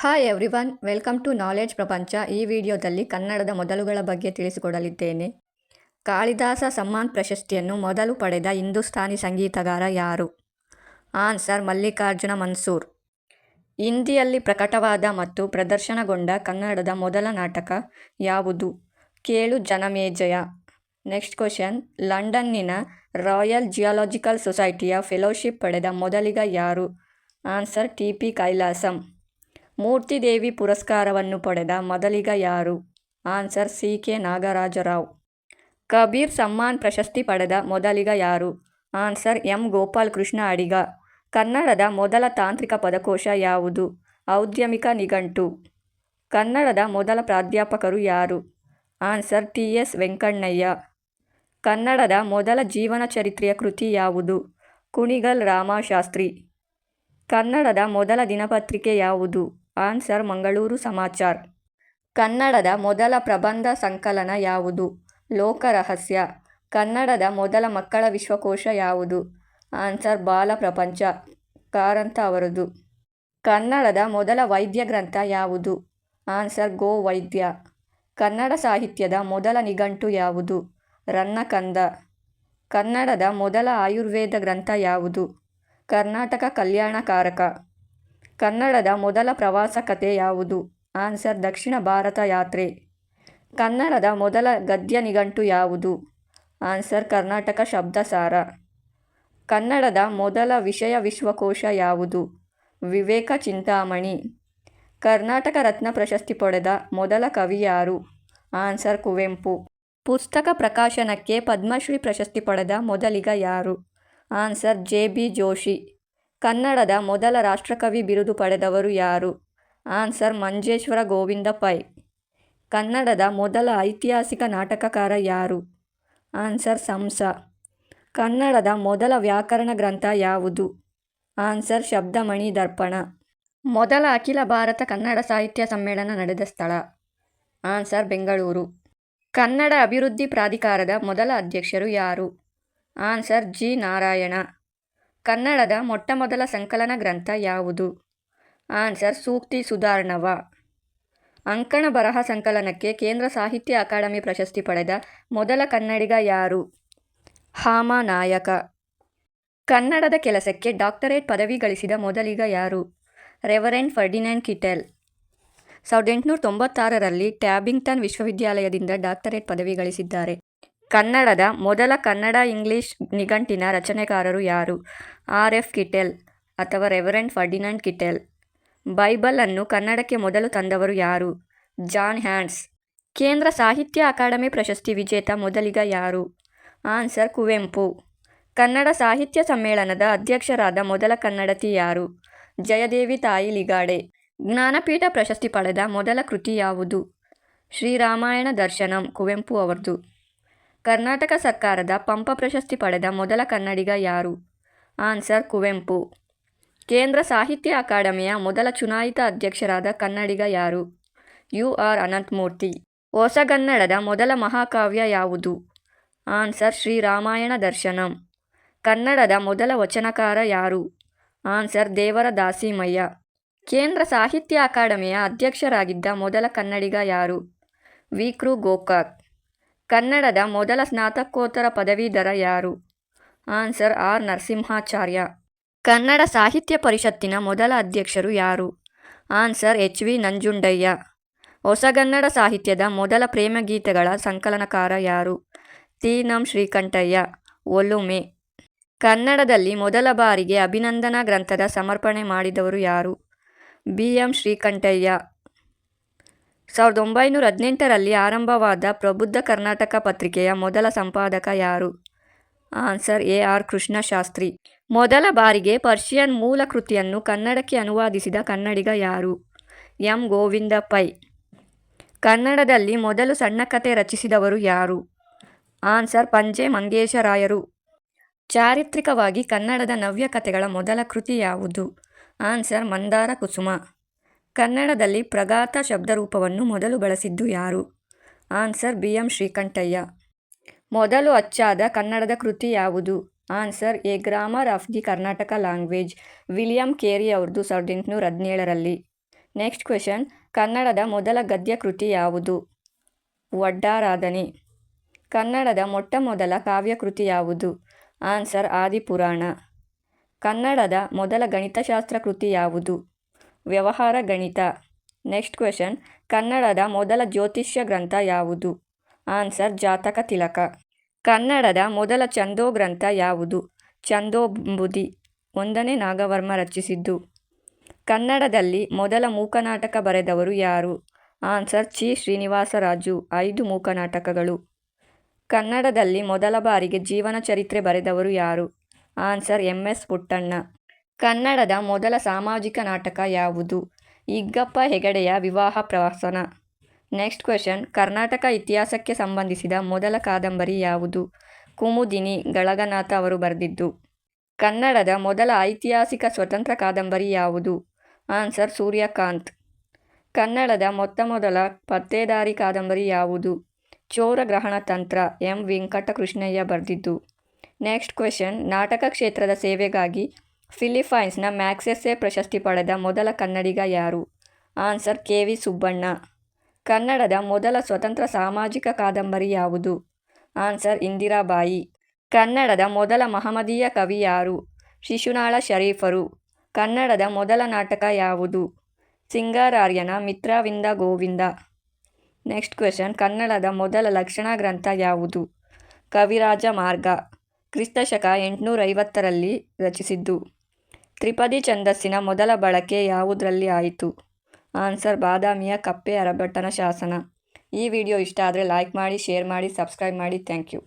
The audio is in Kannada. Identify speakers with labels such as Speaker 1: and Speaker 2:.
Speaker 1: Hi everyone welcome to knowledge ಪ್ರಪಂಚ ಈ ವಿಡಿಯೋದಲ್ಲಿ ಕನ್ನಡದ ಮೊದಲುಗಳ ಬಗ್ಗೆ ತಿಳಿಸಿಕೊಡಲಿದ್ದೇನೆ. ಕಾಳಿದಾಸ ಸಮ್ಮಾನ್ ಪ್ರಶಸ್ತಿಯನ್ನು ಮೊದಲು ಪಡೆದ ಹಿಂದೂಸ್ತಾನಿ ಸಂಗೀತಗಾರ ಯಾರು? ಆನ್ಸರ್ ಮಲ್ಲಿಕಾರ್ಜುನ ಮನ್ಸೂರ್. ಹಿಂದಿಯಲ್ಲಿ ಪ್ರಕಟವಾದ ಮತ್ತು ಪ್ರದರ್ಶನಗೊಂಡ ಕನ್ನಡದ ಮೊದಲ ನಾಟಕ ಯಾವುದು? ಕೇಳು ಜನಮೇಜಯ. ನೆಕ್ಸ್ಟ್ ಕ್ವಶನ್ ಲಂಡನ್ನಿನ ರಾಯಲ್ ಜಿಯಾಲಜಿಕಲ್ ಸೊಸೈಟಿಯ ಫೆಲೋಶಿಪ್ ಪಡೆದ ಮೊದಲಿಗ ಯಾರು? Answer T P Kailasam. Murtidevi ಪುರಸ್ಕಾರವನ್ನು ಪಡೆದ ಮೊದಲಿಗ ಯಾರು? Answer, C. K. Nagarajarao. Kabir Samman ಪ್ರಶಸ್ತಿ ಪಡೆದ ಮೊದಲಿಗ ಯಾರು? Answer, M. ಗೋಪಾಲ್ ಕೃಷ್ಣ ಅಡಿಗ. ಕನ್ನಡದ ಮೊದಲ ತಾಂತ್ರಿಕ ಪದಕೋಶ ಯಾವುದು? ಔದ್ಯಮಿಕ ನಿಘಂಟು. ಕನ್ನಡದ ಮೊದಲ ಪ್ರಾಧ್ಯಾಪಕರು ಯಾರು? Answer, T. ಎಸ್. ವೆಂಕಣ್ಣಯ್ಯ. ಕನ್ನಡದ ಮೊದಲ ಜೀವನ ಚರಿತ್ರೆಯ ಕೃತಿ ಯಾವುದು? ಕುಣಿಗಲ್ ರಾಮಶಾಸ್ತ್ರಿ. ಕನ್ನಡದ ಮೊದಲ ದಿನಪತ್ರಿಕೆ ಯಾವುದು? ಆನ್ಸರ್ ಮಂಗಳೂರು ಸಮಾಚಾರ್. ಕನ್ನಡದ ಮೊದಲ ಪ್ರಬಂಧ ಸಂಕಲನ ಯಾವುದು? ಲೋಕರಹಸ್ಯ. ಕನ್ನಡದ ಮೊದಲ ಮಕ್ಕಳ ವಿಶ್ವಕೋಶ ಯಾವುದು? ಆನ್ಸರ್ ಬಾಲ ಪ್ರಪಂಚ. ಕಾರಂತ ಅವರದು. ಕನ್ನಡದ ಮೊದಲ ವೈದ್ಯ ಗ್ರಂಥ ಯಾವುದು? ಆನ್ಸರ್ ಗೋ ವೈದ್ಯ. ಕನ್ನಡ ಸಾಹಿತ್ಯದ ಮೊದಲ ನಿಘಂಟು ಯಾವುದು? ರನ್ನಕಂದ. ಕನ್ನಡದ ಮೊದಲ ಆಯುರ್ವೇದ ಗ್ರಂಥ ಯಾವುದು? ಕರ್ನಾಟಕ ಕಲ್ಯಾಣಕಾರಕ. ಕನ್ನಡದ ಮೊದಲ ಪ್ರವಾಸ ಕಥೆ ಯಾವುದು? ಆನ್ಸರ್, ದಕ್ಷಿಣ ಭಾರತ ಯಾತ್ರೆ. ಕನ್ನಡದ ಮೊದಲ ಗದ್ಯ ನಿಘಂಟು ಯಾವುದು? ಆನ್ಸರ್, ಕರ್ನಾಟಕ ಶಬ್ದಸಾರ. ಕನ್ನಡದ ಮೊದಲ ವಿಷಯ ವಿಶ್ವಕೋಶ ಯಾವುದು? ವಿವೇಕ ಚಿಂತಾಮಣಿ. ಕರ್ನಾಟಕ ರತ್ನ ಪ್ರಶಸ್ತಿ ಪಡೆದ ಮೊದಲ ಕವಿ ಯಾರು? ಆನ್ಸರ್, ಕುವೆಂಪು. ಪುಸ್ತಕ ಪ್ರಕಾಶನಕ್ಕೆ ಪದ್ಮಶ್ರೀ ಪ್ರಶಸ್ತಿ ಪಡೆದ ಮೊದಲಿಗ ಯಾರು? Answer, J B Joshi. ಕನ್ನಡದ ಮೊದಲ ರಾಷ್ಟ್ರಕವಿ ಬಿರುದು ಪಡೆದವರು ಯಾರು? ಆನ್ಸರ್ ಮಂಜೇಶ್ವರ ಗೋವಿಂದ ಪೈ. ಕನ್ನಡದ ಮೊದಲ ಐತಿಹಾಸಿಕ ನಾಟಕಕಾರ ಯಾರು? ಆನ್ಸರ್ ಸಂಸ. ಕನ್ನಡದ ಮೊದಲ ವ್ಯಾಕರಣ ಗ್ರಂಥ ಯಾವುದು? ಆನ್ಸರ್ ಶಬ್ದಮಣಿ ದರ್ಪಣ. ಮೊದಲ ಅಖಿಲ ಭಾರತ ಕನ್ನಡ ಸಾಹಿತ್ಯ ಸಮ್ಮೇಳನ ನಡೆದ ಸ್ಥಳ. ಆನ್ಸರ್ ಬೆಂಗಳೂರು. ಕನ್ನಡ ಅಭಿವೃದ್ಧಿ ಪ್ರಾಧಿಕಾರದ ಮೊದಲ ಅಧ್ಯಕ್ಷರು ಯಾರು? Answer G Narayana. ಕನ್ನಡದ ಮೊಟ್ಟಮೊದಲ ಸಂಕಲನ ಗ್ರಂಥ ಯಾವುದು? ಆನ್ಸರ್ ಸೂಕ್ತಿ ಸುಧಾರ್ಣವ. ಅಂಕಣ ಬರಹ ಸಂಕಲನಕ್ಕೆ ಕೇಂದ್ರ ಸಾಹಿತ್ಯ ಅಕಾಡೆಮಿ ಪ್ರಶಸ್ತಿ ಪಡೆದ ಮೊದಲ ಕನ್ನಡಿಗ ಯಾರು? ಹಾಮ ನಾಯಕ. ಕನ್ನಡದ ಕೆಲಸಕ್ಕೆ ಡಾಕ್ಟರೇಟ್ ಪದವಿ ಗಳಿಸಿದ ಮೊದಲಿಗ ಯಾರು? Reverend Ferdinand Kittel. ಸಾವಿರದ ಎಂಟುನೂರ ತೊಂಬತ್ತಾರರಲ್ಲಿ ಟ್ಯಾಬಿಂಗ್ಟನ್ ವಿಶ್ವವಿದ್ಯಾಲಯದಿಂದ ಡಾಕ್ಟರೇಟ್ ಪದವಿ ಗಳಿಸಿದ್ದಾರೆ. ಕನ್ನಡದ ಮೊದಲ ಕನ್ನಡ ಇಂಗ್ಲಿಷ್ ನಿಘಂಟಿನ ರಚನೆಕಾರರು ಯಾರು? ಆರ್. ಎಫ್. ಕಿಟೆಲ್ ಅಥವಾ ರೆವರೆಂಡ್ ಫರ್ಡಿನಾಂಡ್ ಕಿಟೆಲ್. ಬೈಬಲ್ ಅನ್ನು ಕನ್ನಡಕ್ಕೆ ಮೊದಲು ತಂದವರು ಯಾರು? John Hands. ಕೇಂದ್ರ ಸಾಹಿತ್ಯ ಅಕಾಡೆಮಿ ಪ್ರಶಸ್ತಿ ವಿಜೇತ ಮೊದಲಿಗ ಯಾರು? ಆನ್ಸರ್ ಕುವೆಂಪು. ಕನ್ನಡ ಸಾಹಿತ್ಯ ಸಮ್ಮೇಳನದ ಅಧ್ಯಕ್ಷರಾದ ಮೊದಲ ಕನ್ನಡತಿ ಯಾರು? ಜಯದೇವಿ ತಾಯಿ ಲಿಗಾಡೆ. ಜ್ಞಾನಪೀಠ ಪ್ರಶಸ್ತಿ ಪಡೆದ ಮೊದಲ ಕೃತಿ ಯಾವುದು? ಶ್ರೀರಾಮಾಯಣ ದರ್ಶನಂ ಕುವೆಂಪು ಅವರದು. ಕರ್ನಾಟಕ ಸರ್ಕಾರದ ಪಂಪ ಪ್ರಶಸ್ತಿ ಪಡೆದ ಮೊದಲ ಕನ್ನಡಿಗ ಯಾರು? ಆನ್ಸರ್, ಕುವೆಂಪು. ಕೇಂದ್ರ ಸಾಹಿತ್ಯ ಅಕಾಡೆಮಿಯ ಮೊದಲ ಚುನಾಯಿತ ಅಧ್ಯಕ್ಷರಾದ ಕನ್ನಡಿಗ ಯಾರು? ಯು. ಆರ್. ಅನಂತಮೂರ್ತಿ. ಹೊಸಗನ್ನಡದ ಮೊದಲ ಮಹಾಕಾವ್ಯ ಯಾವುದು? ಆನ್ಸರ್, ಶ್ರೀರಾಮಾಯಣ ದರ್ಶನಂ. ಕನ್ನಡದ ಮೊದಲ ವಚನಕಾರ ಯಾರು? ಆನ್ಸರ್ ದೇವರ ದಾಸಿಮಯ್ಯ ಕೇಂದ್ರ ಸಾಹಿತ್ಯ ಅಕಾಡೆಮಿಯ ಅಧ್ಯಕ್ಷರಾಗಿದ್ದ ಮೊದಲ ಕನ್ನಡಿಗ ಯಾರು? ವಿ. ಗೋಕಾಕ್. ಕನ್ನಡದ ಮೊದಲ ಸ್ನಾತಕೋತ್ತರ ಪದವೀಧರ ಯಾರು? Answer R. ನರಸಿಂಹಾಚಾರ್ಯ. ಕನ್ನಡ ಸಾಹಿತ್ಯ ಪರಿಷತ್ತಿನ ಮೊದಲ ಅಧ್ಯಕ್ಷರು ಯಾರು? Answer H. ವಿ. ನಂಜುಂಡಯ್ಯ. ಹೊಸಗನ್ನಡ ಸಾಹಿತ್ಯದ ಮೊದಲ ಪ್ರೇಮಗೀತೆಗಳ ಸಂಕಲನಕಾರ ಯಾರು? ತಿ ನಂ ಶ್ರೀಕಂಠಯ್ಯ. ಒಲುಮೆ. ಕನ್ನಡದಲ್ಲಿ ಮೊದಲ ಬಾರಿಗೆ ಅಭಿನಂದನಾ ಗ್ರಂಥದ ಸಮರ್ಪಣೆ ಮಾಡಿದವರು ಯಾರು? ಬಿ. ಎಂ. ಶ್ರೀಕಂಠಯ್ಯ. ಸಾವಿರದ ಒಂಬೈನೂರ ಹದಿನೆಂಟರಲ್ಲಿ ಆರಂಭವಾದ ಪ್ರಬುದ್ಧ ಕರ್ನಾಟಕ ಪತ್ರಿಕೆಯ ಮೊದಲ ಸಂಪಾದಕ ಯಾರು? Answer, A. ಆರ್. ಕೃಷ್ಣಶಾಸ್ತ್ರಿ. ಮೊದಲ ಬಾರಿಗೆ ಪರ್ಷಿಯನ್ ಮೂಲ ಕೃತಿಯನ್ನು ಕನ್ನಡಕ್ಕೆ ಅನುವಾದಿಸಿದ ಕನ್ನಡಿಗ ಯಾರು? ಎಂ. ಗೋವಿಂದ ಪೈ. ಕನ್ನಡದಲ್ಲಿ ಮೊದಲು ಸಣ್ಣ ಕತೆ ರಚಿಸಿದವರು ಯಾರು? ಆನ್ಸರ್ ಪಂಜೆ ಮಂಗೇಶರಾಯರು. ಚಾರಿತ್ರಿಕವಾಗಿ ಕನ್ನಡದ ನವ್ಯ ಕಥೆಗಳ ಮೊದಲ ಕೃತಿ ಯಾವುದು? ಆನ್ಸರ್, ಮಂದಾರ ಕುಸುಮ. ಕನ್ನಡದಲ್ಲಿ ಪ್ರಗಾತ ಶಬ್ದರೂಪವನ್ನು ಮೊದಲು ಬಳಸಿದ್ದು ಯಾರು? Answer B M Srikantaiah. ಮೊದಲು ಅಚ್ಚಾದ ಕನ್ನಡದ ಕೃತಿ ಯಾವುದು? Answer a grammar of the Karnataka language, William Carey ಅವ್ರದ್ದು ಸಾವಿರದ ಎಂಟುನೂರ ಹದಿನೇಳರಲ್ಲಿ. ನೆಕ್ಸ್ಟ್ ಕ್ವೆಶನ್, ಕನ್ನಡದ ಮೊದಲ ಗದ್ಯ ಕೃತಿ ಯಾವುದು? ವಡ್ಡಾರಾಧನೆ. ಕನ್ನಡದ ಮೊಟ್ಟ ಮೊದಲ ಕಾವ್ಯಕೃತಿ ಯಾವುದು? ಆನ್ಸರ್ ಆದಿಪುರಾಣ. ಕನ್ನಡದ ಮೊದಲ ಗಣಿತಶಾಸ್ತ್ರ ಕೃತಿ ಯಾವುದು? ವ್ಯವಹಾರ ಗಣಿತ. ನೆಕ್ಸ್ಟ್ ಕ್ವೆಶನ್ ಕನ್ನಡದ ಮೊದಲ ಜ್ಯೋತಿಷ್ಯ ಗ್ರಂಥ ಯಾವುದು? ಆನ್ಸರ್ ಜಾತಕ ತಿಲಕ. ಕನ್ನಡದ ಮೊದಲ ಚಂದೋ ಗ್ರಂಥ ಯಾವುದು? ಚಂದೋಬುದಿ ಒಂದನೇ ನಾಗವರ್ಮ ರಚಿಸಿದ್ದು. ಕನ್ನಡದಲ್ಲಿ ಮೊದಲ ಮೂಕನಾಟಕ ಬರೆದವರು ಯಾರು? ಆನ್ಸರ್ ಚಿ. ಶ್ರೀನಿವಾಸರಾಜು. ಐದು ಮೂಕನಾಟಕಗಳು. ಕನ್ನಡದಲ್ಲಿ ಮೊದಲ ಬಾರಿಗೆ ಜೀವನ ಚರಿತ್ರೆ ಬರೆದವರು ಯಾರು? Answer M. ಎಸ್. ಪುಟ್ಟಣ್ಣ. ಕನ್ನಡದ ಮೊದಲ ಸಾಮಾಜಿಕ ನಾಟಕ ಯಾವುದು? ಇಗ್ಗಪ್ಪ ಹೆಗಡೆಯ ವಿವಾಹ ಪ್ರವಾಸನ. ನೆಕ್ಸ್ಟ್ ಕ್ವೆಶನ್ ಕರ್ನಾಟಕ ಇತಿಹಾಸಕ್ಕೆ ಸಂಬಂಧಿಸಿದ ಮೊದಲ ಕಾದಂಬರಿ ಯಾವುದು? ಕುಮುದಿನಿ, ಗಳಗನಾಥ ಅವರು ಬರೆದಿದ್ದು. ಕನ್ನಡದ ಮೊದಲ ಐತಿಹಾಸಿಕ ಸ್ವತಂತ್ರ ಕಾದಂಬರಿ ಯಾವುದು? ಆನ್ಸರ್ ಸೂರ್ಯಕಾಂತ್. ಕನ್ನಡದ ಮೊತ್ತ ಮೊದಲ ಪತ್ತೇದಾರಿ ಕಾದಂಬರಿ ಯಾವುದು? ಚೋರ ಗ್ರಹಣ ತಂತ್ರ ಎಂ ವೆಂಕಟಕೃಷ್ಣಯ್ಯ ಬರೆದಿದ್ದು. ನೆಕ್ಸ್ಟ್ ಕ್ವೆಶನ್ ನಾಟಕ ಕ್ಷೇತ್ರದ ಸೇವೆಗಾಗಿ ಫಿಲಿಪೈನ್ಸ್ನ ಮ್ಯಾಕ್ಸೆಸೆ ಪ್ರಶಸ್ತಿ ಪಡೆದ ಮೊದಲ ಕನ್ನಡಿಗ ಯಾರು? Answer K V Subbanna. ಕನ್ನಡದ ಮೊದಲ ಸ್ವತಂತ್ರ ಸಾಮಾಜಿಕ ಕಾದಂಬರಿ ಯಾವುದು? ಆನ್ಸರ್ ಇಂದಿರಾಬಾಯಿ. ಕನ್ನಡದ ಮೊದಲ ಮಹಮದೀಯ ಕವಿ ಯಾರು? ಶಿಶುನಾಳ ಶರೀಫರು. ಕನ್ನಡದ ಮೊದಲ ನಾಟಕ ಯಾವುದು? ಸಿಂಗಾರಾರ್ಯನ ಮಿತ್ರವಿಂದ ಗೋವಿಂದ. ನೆಕ್ಸ್ಟ್ ಕ್ವೆಶನ್ ಕನ್ನಡದ ಮೊದಲ ಲಕ್ಷಣ ಗ್ರಂಥ ಯಾವುದು? ಕವಿರಾಜ ಮಾರ್ಗ. ಕ್ರಿಸ್ತಶಕ ಎಂಟುನೂರೈವತ್ತರಲ್ಲಿ ರಚಿಸಿದ್ದು. ತ್ರಿಪದಿ ಛಂದಸ್ಸಿನ ಮೊದಲ ಬಳಕೆ ಯಾವುದರಲ್ಲಿ ಆಯಿತು? ಆನ್ಸರ್, ಬಾದಾಮಿಯ ಕಪ್ಪೆ ಅರಭಟ್ಟನ ಶಾಸನ. ಈ ವಿಡಿಯೋ ಇಷ್ಟ ಆದರೆ ಲೈಕ್ ಮಾಡಿ, ಶೇರ್ ಮಾಡಿ, ಸಬ್ಸ್ಕ್ರೈಬ್ ಮಾಡಿ. Thank you.